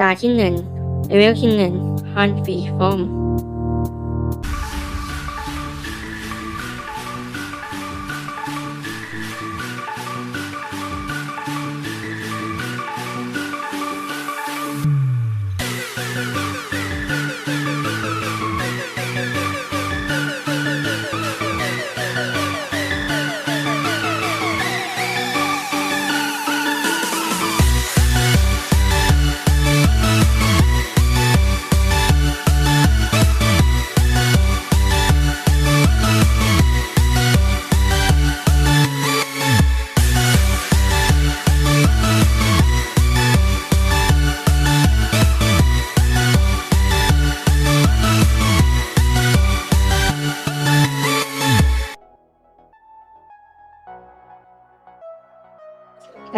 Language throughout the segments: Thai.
ตาที่หนึ่งเลเวลที่หนึ่งฮันฟีฟอม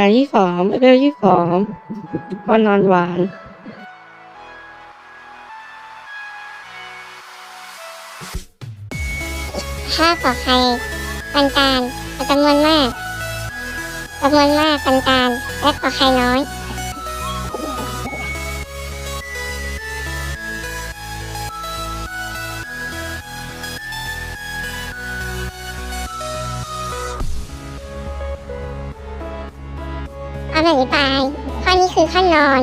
ตายี่สองเลเวลที่สองพอนนอนหวานถ้าก่อใครปันการจำนวนมากจำนวนมากปันการและก่อใครน้อย เอาแบบนี้ไปข้อนี้คือขั้นนอน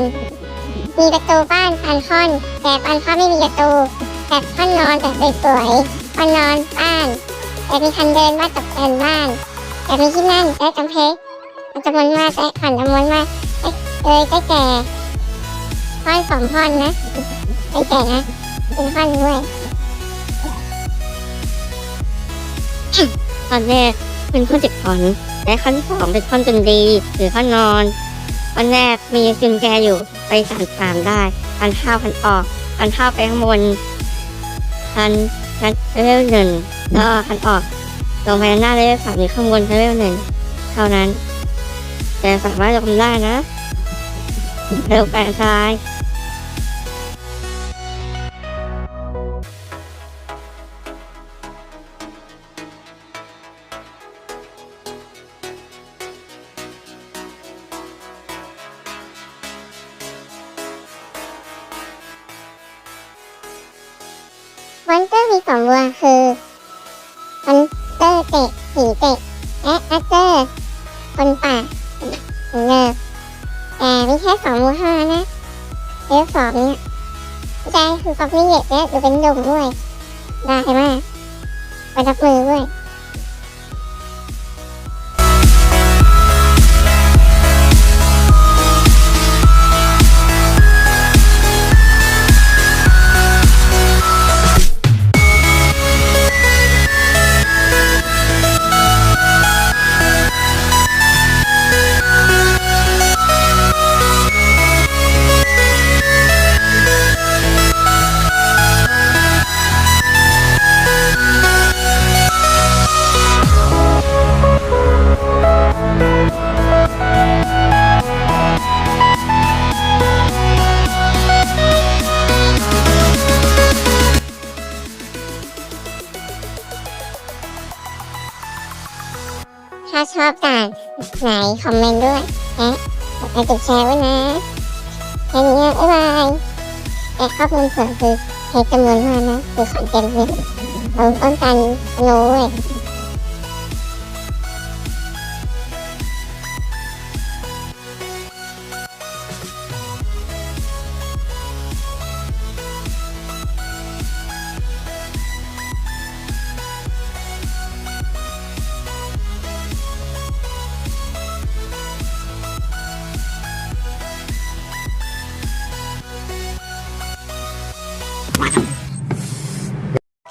มีประตูบ้านพันท่อน แต่ปันท่อนไม่มีประตู แต่ขั้นนอนแต่สวยๆขั้นนอนบ้าน แต่มีคันเดินบ้านตกแต่งบ้าน แต่มีที่นั่งและกำแพงมันจำนวนมากและผ่านจำนวนมากเอ้ยเอ้ยได้แก่ท่อนสองท่อนนะได้แก่นะเป็นท่อนด้วยตอนแรก เป็นข้อเจ็ดท่อน และขั้นที่สองเป็นท่อนจนดีหรือข้อนอนตอนแรกมีกุญแจอยู่ไปสามสามได้พันเข้าพันออกพันเข้าไปข้างบนพันพันเลเวลหนึ่งแล้วพันออกลงไปหน้าเลเวลสามหรือข้างบนเลเวลหนึ่งเท่านั้น แต่สามารถลงได้นะเร็วแปลซ้าย มีสองวัวคือคอนเตอร์เตะผีเตะและแอตเตอร์คนป่าเนิร์แต่มีแค่สองวัวห้านะเลเวสองเนี่ยใจคือฟอกนี่เยอะและดูเป็นดมด้วยได้มากไปรับมือด้วย ถ้าชอบด่านไหนคอมเมนต์ด้วยและกดติดแชร์ไว้นะแค่นี้นะบ๊ายบายแต่ข้อมูลเสริมคือใช้จำนวนเท่านั้นะคือขอนเต็มเลยเราต้องการโน้ย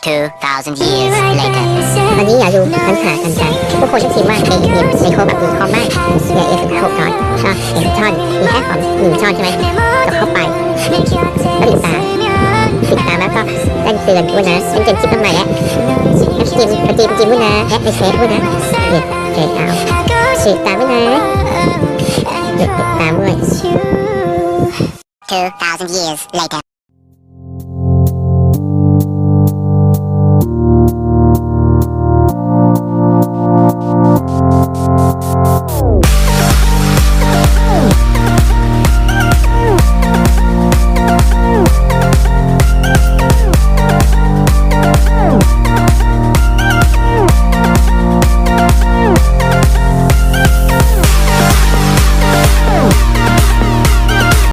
2,000 years later. ตอนนี้อย่าดูปัญหากันจังทุกคนคิดว่าในเอ็มในโคแบบมีคอมไม่อย่าเอฟถึงหกช้อนชอบเอฟช้อนมีแค่ของหนึ่งช้อนใช่ไหมก็เข้าไปแล้วปิดตาปิดตาแล้วก็แจ้งเตือนด้วยนะเป็นเกมคลิปทำไมแล้วแล้วจิมกระจิมจิมด้วยนะแอดในเฟซด้วยนะเนี่ยเฟซเอาปิดตาด้วยนะเด็กปิดตาด้วย2,000 years later.